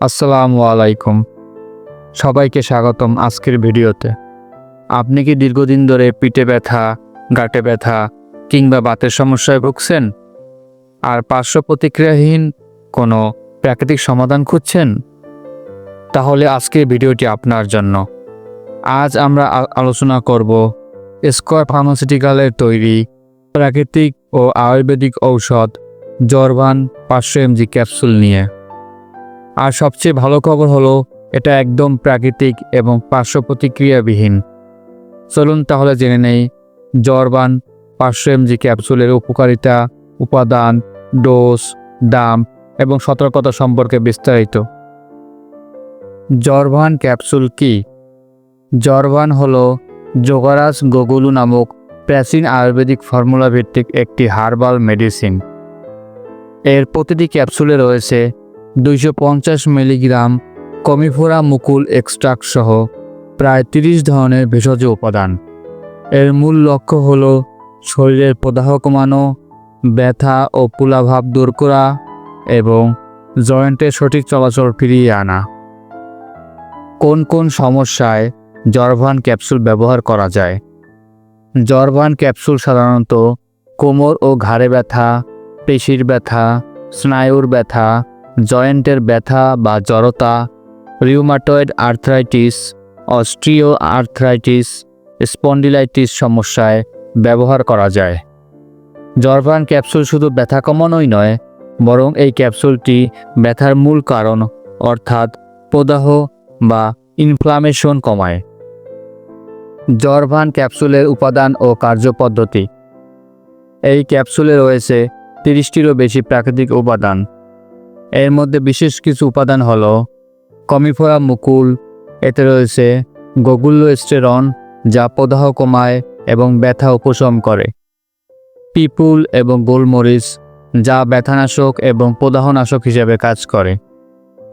আসসালামু আলাইকুম। সবাইকে স্বাগতম আজকের ভিডিওতে। আপনি কি দীর্ঘদিন ধরে পিঠে ব্যথা, গাঁটে ব্যথা কিংবা বাতের সমস্যায় ভুগছেন? আর পার্শ্ব প্রতিক্রিয়াহীন কোনো প্রাকৃতিক সমাধান খুঁজছেন? তাহলে আজকের ভিডিওটি আপনার জন্য। আজ আমরা আলোচনা করব স্কোয়ার ফার্মাসিউটিক্যালের তৈরি প্রাকৃতিক ও আয়ুর্বেদিক ঔষধ জরবান পাঁচশো এমজি ক্যাপসুল নিয়ে। আর সবচেয়ে ভালো খবর হলো, এটা একদম প্রাকৃতিক এবং পার্শ্ব প্রতিক্রিয়াবিহীন চলুন তাহলে জেনে নেই, জরবান পাঁচশো এমজি ক্যাপসুলের উপকারিতা, উপাদান, ডোজ, দাম এবং সতর্কতা সম্পর্কে বিস্তারিত। জরবান ক্যাপসুল কি? জরবান হল যোগারাজ গোগুলু নামক প্রাচীন আয়ুর্বেদিক ফর্মুলা ভিত্তিক একটি হার্বাল মেডিসিন। এর প্রতিটি ক্যাপসুলে রয়েছে দুইশো পঞ্চাশ মিলিগ্রাম কমিফোরা মুকুল এক্সট্রাক্ট সহ প্রায় তিরিশ ধরনের ভেষজ উপাদান। এর মূল লক্ষ্য হল শরীরের প্রদাহ কমানো, ব্যথা ও পুলাভাব দূর করা এবং জয়েন্টের সঠিক চলাচল ফিরিয়ে আনা। কোন কোন সমস্যায় জরভান ক্যাপসুল ব্যবহার করা যায়? জরভান ক্যাপসুল সাধারণত কোমর ও ঘাড়ে ব্যথা, পেশির ব্যথা, স্নায়ুর ব্যথা জয়েন্টের ব্যথা বা জড়তা rheumatoid arthritis osteoarthritis spondylitis সমস্যায় ব্যবহার করা যায়। জরবান ক্যাপসুল শুধু ব্যথা কমানোই নয়, বরং এই ক্যাপসুলটি ব্যথার মূল কারণ, অর্থাৎ প্রদাহ বা ইনফ্লামেশন কমায়। জরভান ক্যাপসুলের উপাদান ও কার্যপদ্ধতি। এই ক্যাপসুলে রয়েছে তিরিশটিরও বেশি প্রাকৃতিক উপাদান। এর মধ্যে বিশেষ কিছু উপাদান হল কমিফোরা মুকুল, এতে রয়েছে গোগুল্লোস্টেরন যা প্রদাহ কমায় এবং ব্যথা উপশম করে। পিপুল এবং গোলমরিচ, যা ব্যথানাশক এবং প্রদাহনাশক হিসেবে কাজ করে।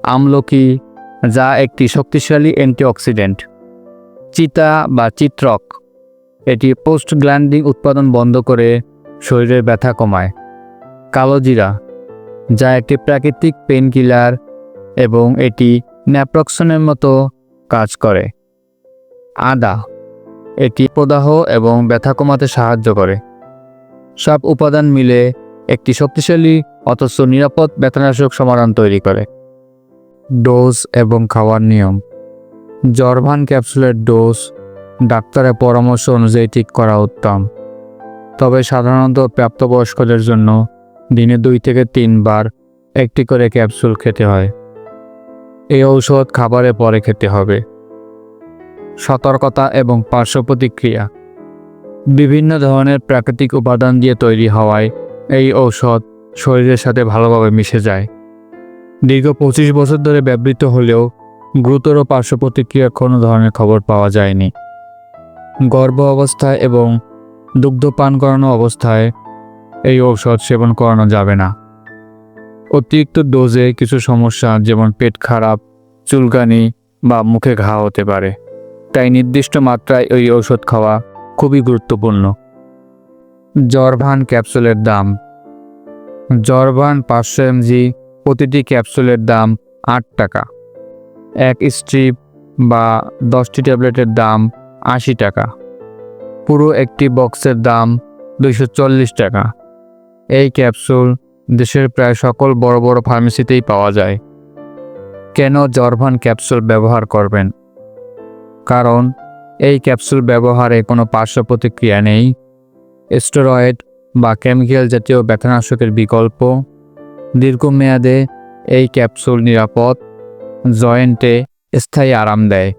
আমলকি, যা একটি শক্তিশালী অ্যান্টিঅক্সিডেন্ট। চিতা বা চিত্রক, এটি পোস্ট গ্ল্যান্ডিং উৎপাদন বন্ধ করে শরীরের ব্যথা কমায়। কালোজিরা যা একটি প্রাকৃতিক পেনকিলার এবং এটি ন্যাপ্রক্সনের মতো কাজ করে। আদা, এটি প্রদাহ এবং ব্যথা কমাতে সাহায্য করে। সব উপাদান মিলে একটি শক্তিশালী অথচ নিরাপদ ব্যথানাশক সমাধান তৈরি করে। ডোজ এবং খাওয়ার নিয়ম। জরভান ক্যাপসুলের ডোজ ডাক্তারের পরামর্শ অনুযায়ী ঠিক করা উত্তম। তবে সাধারণত প্রাপ্তবয়স্কদের জন্য দিনে দুই থেকে তিনবার একটি করে ক্যাপসুল খেতে হয়। এই ঔষধ খাবারের পরে খেতে হবে। সতর্কতা এবং পার্শ্ব প্রতিক্রিয়া। বিভিন্ন ধরনের প্রাকৃতিক উপাদান দিয়ে তৈরি হওয়ায় এই ঔষধ শরীরের সাথে ভালোভাবে মিশে যায়। দীর্ঘ পঁচিশ বছর ধরে ব্যবহৃত হলেও গুরুতর পার্শ্ব প্রতিক্রিয়ার কোনো ধরনের খবর পাওয়া যায়নি। গর্ভ অবস্থায় এবং দুগ্ধ পান করানো অবস্থায় এই ঔষধ সেবন করানো যাবে না। অতিরিক্ত ডোজে কিছু সমস্যা যেমন পেট খারাপ, চুলকানি বা মুখে ঘা হতে পারে। তাই নির্দিষ্ট মাত্রায় ওই ঔষধ খাওয়া খুবই গুরুত্বপূর্ণ। জরভান ক্যাপসুলের দাম। জরভান পাঁচশো এমজি প্রতিটি ক্যাপসুলের দাম আট টাকা। এক স্ট্রিপ বা দশটি ট্যাবলেটের দাম আশি টাকা। পুরো একটি বক্সের দাম দুইশো চল্লিশ টাকা। এই ক্যাপসুল দেশের প্রায় সকল বড় বড় ফার্মেসিতেই পাওয়া যায়। কেন জরভান ক্যাপসুল ব্যবহার করবেন? কারণ এই ক্যাপসুল ব্যবহারে কোনো পার্শ্ব প্রতিক্রিয়া নেই। স্টেরয়েড বা কেমিক্যাল জাতীয় ব্যথানাশকের বিকল্প। দীর্ঘমেয়াদে এই ক্যাপসুল নিরাপদ, জয়েন্টে স্থায়ী আরাম দেয়।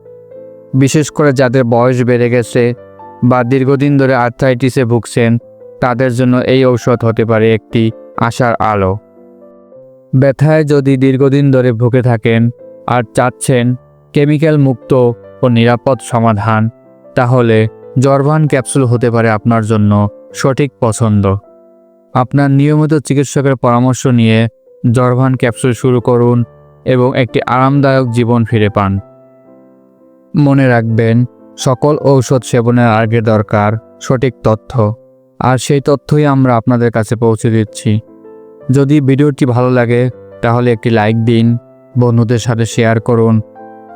বিশেষ করে যাদের বয়স বেড়ে গেছে বা দীর্ঘদিন ধরে আর্থ্রাইটিসে ভুগছেন তাদের জন্য এই ঔষধ হতে পারে একটি আশার আলো। ব্যথায় যদি দীর্ঘদিন ধরে ভুগে থাকেন আর চাচ্ছেন কেমিক্যাল মুক্ত ও নিরাপদ সমাধান, তাহলে জরভান ক্যাপসুল হতে পারে আপনার জন্য সঠিক পছন্দ। আপনার নিয়মিত চিকিৎসকের পরামর্শ নিয়ে জরভান ক্যাপসুল শুরু করুন এবং একটি আরামদায়ক জীবন ফিরে পান। মনে রাখবেন, সকল ঔষধ সেবনের আগে দরকার সঠিক তথ্য। আর সেই তথ্যই আমরা আপনাদের কাছে পৌঁছে দিচ্ছি। যদি ভিডিওটি ভালো লাগে, তাহলে একটি লাইক দিন, বন্ধুদের সাথে শেয়ার করুন,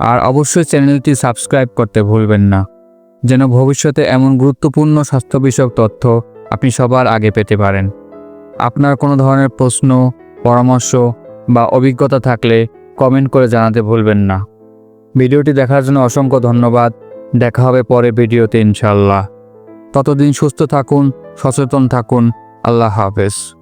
আর অবশ্যই চ্যানেলটি সাবস্ক্রাইব করতে ভুলবেন না। যেন ভবিষ্যতে এমন গুরুত্বপূর্ণ স্বাস্থ্য বিষয়ক তথ্য আপনি সবার আগে পেতে পারেন। আপনার কোনো ধরনের প্রশ্ন, পরামর্শ বা অভিজ্ঞতা থাকলে কমেন্ট করে জানাতে ভুলবেন না। ভিডিওটি দেখার জন্য অসংখ্য ধন্যবাদ। দেখা হবে পরে ভিডিওতে ইনশাল্লাহ ততদিন সুস্থ থাকুন সচেতন থাকুন। আল্লাহ হাফেজ।